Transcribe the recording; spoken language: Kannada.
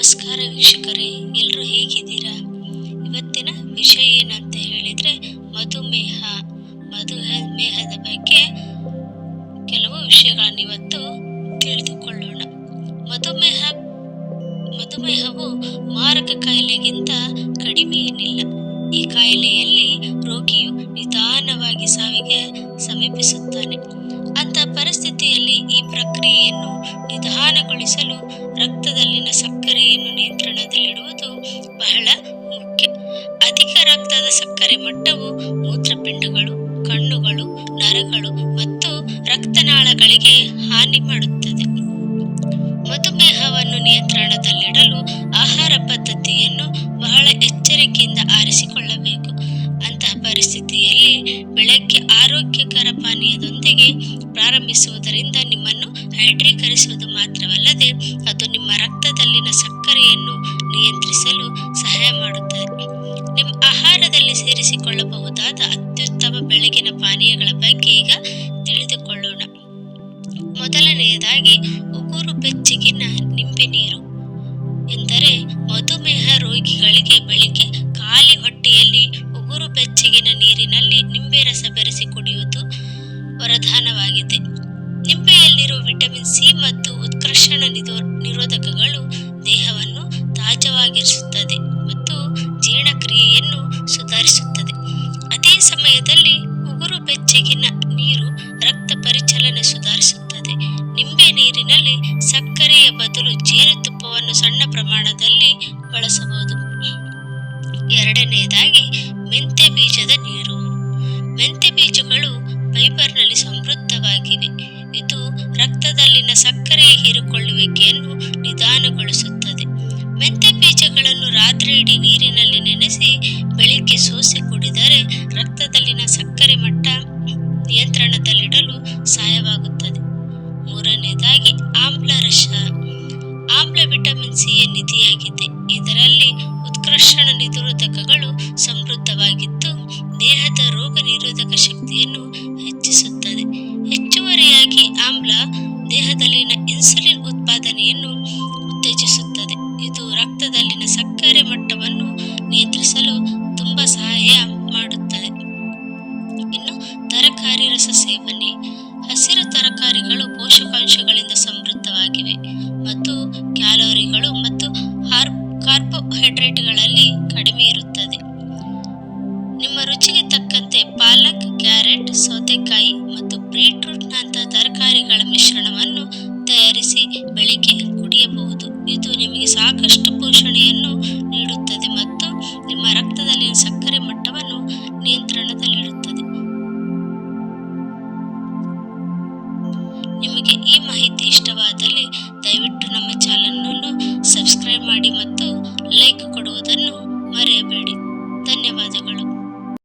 ನಮಸ್ಕಾರ ವೀಕ್ಷಕರೇ ಎಲ್ಲರೂ ಹೇಗಿದ್ದೀರಾ? ಇವತ್ತಿನ ವಿಷಯ ಏನಂತ ಹೇಳಿದರೆ, ಮಧುಮೇಹ. ಮಧುಮೇಹದ ಬಗ್ಗೆ ಕೆಲವು ವಿಷಯಗಳನ್ನು ಇವತ್ತು ತಿಳಿದುಕೊಳ್ಳೋಣ. ಮಧುಮೇಹ, ಮಧುಮೇಹವು ಮಾರಕ ಕಾಯಿಲೆಗಿಂತ ಕಡಿಮೆ ಏನಿಲ್ಲ. ಈ ಕಾಯಿಲೆಯಲ್ಲಿ ರೋಗಿಯು ನಿಧಾನವಾಗಿ ಸಾವಿಗೆ ಸಮೀಪಿಸುತ್ತಾನೆ. ಅಂತ ಪರಿಸ್ಥಿತಿಯಲ್ಲಿ ಈ ಪ್ರಕ್ರಿಯೆಯನ್ನು ನಿಧಾನಗೊಳಿಸಲು ರಕ್ತದಲ್ಲಿನ ಸಕ್ಕರೆಯನ್ನು ನಿಯಂತ್ರಣದಲ್ಲಿಡುವುದು ಬಹಳ ಮುಖ್ಯ. ಅಧಿಕ ರಕ್ತದ ಸಕ್ಕರೆ ಮಟ್ಟವು ಮೂತ್ರಪಿಂಡಗಳು, ಕಣ್ಣುಗಳು, ನರಗಳು ಮತ್ತು ರಕ್ತನಾಳಗಳಿಗೆ ಹಾನಿ ಮಾಡುತ್ತದೆ. ಮಧುಮೇಹವನ್ನು ನಿಯಂತ್ರಣದಲ್ಲಿಡಲು ಅಂತಹ ಪರಿಸ್ಥಿತಿಯಲ್ಲಿ ಬೆಳಗ್ಗೆ ಆರೋಗ್ಯಕರ ಪಾನೀಯದೊಂದಿಗೆ ಪ್ರಾರಂಭಿಸುವುದರಿಂದ ನಿಮ್ಮನ್ನು ಹೈಡ್ರೀಕರಿಸುವುದು ಮಾತ್ರವಲ್ಲದೆ ಅದು ನಿಮ್ಮ ರಕ್ತದಲ್ಲಿನ ಸಕ್ಕರೆಯನ್ನು ನಿಯಂತ್ರಿಸಲು ಸಹಾಯ ಮಾಡುತ್ತದೆ. ನಿಮ್ಮ ಆಹಾರದಲ್ಲಿ ಸೇರಿಸಿಕೊಳ್ಳಬಹುದಾದ ಅತ್ಯುತ್ತಮ ಬೆಳಗಿನ ಪಾನೀಯಗಳ ಬಗ್ಗೆ ಈಗ ತಿಳಿದುಕೊಳ್ಳೋಣ. ಮೊದಲನೆಯದಾಗಿ, ಉಗುರು ಬೆಚ್ಚಗಿನ ನಿಂಬೆ ನೀರು ಎಂದರೆ ಮಧುಮೇಹ ರೋಗಿಗಳಿಗೆ ಬೆಳಿಗ್ಗೆ ಖಾಲಿ ಹೊಟ್ಟೆಯಲ್ಲಿ ಉಗುರು ಬೆಚ್ಚಗಿನ ನೀರಿನಲ್ಲಿ ನಿಂಬೆ ರಸ ಬೆರೆಸಿ ಕುಡಿಯುವುದು ವರದಾನವಾಗಿದೆ. ನಿಂಬೆಯಲ್ಲಿರುವ ವಿಟಮಿನ್ ಸಿ ಮತ್ತು ಉತ್ಕರ್ಷಣ ನಿರೋ ನಿರೋಧಕಗಳು ದೇಹವನ್ನು ತಾಜವಾಗಿರಿಸುತ್ತದೆ ಮತ್ತು ಜೀರ್ಣಕ್ರಿಯೆಯನ್ನು ಸುಧಾರಿಸುತ್ತದೆ. ಅದೇ ಸಮಯದಲ್ಲಿ ಉಗುರು ಬೆಚ್ಚಗಿನ ನೀರು ರಕ್ತ ಪರಿಚಲನೆ ಸುಧಾರಿಸುತ್ತದೆ. ನಿಂಬೆ ನೀರಿನಲ್ಲಿ ಸಕ್ಕರೆಯ ಬದಲು ಜೇನುತುಪ್ಪವನ್ನು ಸಣ್ಣ ಪ್ರಮಾಣದಲ್ಲಿ ಬಳಸಬಹುದು. ಎರಡನೆಯದಾಗಿ ಮೆಂತ್ಯ ಬೀಜದ ನೀರು. ಮೆಂತೆ ಬೀಜಗಳು ಫೈಬರ್ನಲ್ಲಿ ಸಮೃದ್ಧವಾಗಿವೆ. ಇದು ರಕ್ತದಲ್ಲಿನ ಸಕ್ಕರೆ ಹೀರಿಕೊಳ್ಳುವಿಕೆಯನ್ನು ನಿಧಾನಗೊಳಿಸುತ್ತದೆ. ಮೆಂತೆ ಬೀಜಗಳನ್ನು ರಾತ್ರಿಯಿಡೀ ನೀರಿನಲ್ಲಿ ನೆನೆಸಿ ಬೆಳಿಗ್ಗೆ ಸೋಸಿ ಕುಡಿದರೆ ರಕ್ತದಲ್ಲಿನ ಸಕ್ಕರೆ ಮಟ್ಟ ನಿಯಂತ್ರಣದಲ್ಲಿಡಲು ಸಹಾಯವಾಗುತ್ತದೆ. ಮೂರನೇದಾಗಿ ಆಮ್ಲ ರಸ ಆಮ್ಲ ವಿಟಮಿನ್ ಸಿಯ ನಿಧಿಯಾಗಿದೆ. ಇದರಲ್ಲಿ ಉತ್ಕರ್ಷಣ ನಿರೋಧಕಗಳು ಸಮೃದ್ಧವಾಗಿದ್ದು, ದೇಹದ ರೋಗ ನಿರೋಧಕ ಶಕ್ತಿಯನ್ನು ಹೆಚ್ಚಿಸುತ್ತದೆ. ಹೆಚ್ಚುವರಿಯಾಗಿ ಆಮ್ಲ ದೇಹದಲ್ಲಿನ ಇನ್ಸುಲಿನ್ ಉತ್ಪಾದನೆಯನ್ನು ಉತ್ತೇಜಿಸುತ್ತದೆ. ಇದು ರಕ್ತದಲ್ಲಿನ ಸಕ್ಕರೆ ಮಟ್ಟವನ್ನು ನಿಯಂತ್ರಿಸಲು ತುಂಬಾ ಸಹಾಯ ಮಾಡುತ್ತದೆ. ಇನ್ನು ತರಕಾರಿ ರಸ ಸೇವನೆ. ಹಸಿರು ತರಕಾರಿಗಳು ಪೋಷಕಾಂಶಗಳಿಂದ ಸಮೃದ್ಧವಾಗಿವೆ. ಕಾರ್ಬೋಹೈಡ್ರೇಟ್ಗಳಲ್ಲಿ ಕಡಿಮೆ ಇರುತ್ತದೆ. ನಿಮ್ಮ ರುಚಿಗೆ ತಕ್ಕಂತೆ ಪಾಲಕ್, ಕ್ಯಾರೆಟ್, ಸೌತೆಕಾಯಿ ಮತ್ತು ಬೀಟ್ರೂಟ್ನಂತಹ ತರಕಾರಿಗಳ ಮಿಶ್ರಣವನ್ನು ತಯಾರಿಸಿ ಬೆಳಿಗ್ಗೆ ಕುಡಿಯಬಹುದು. ಇದು ನಿಮಗೆ ಸಾಕಷ್ಟು ಪೋಷಣೆಯನ್ನು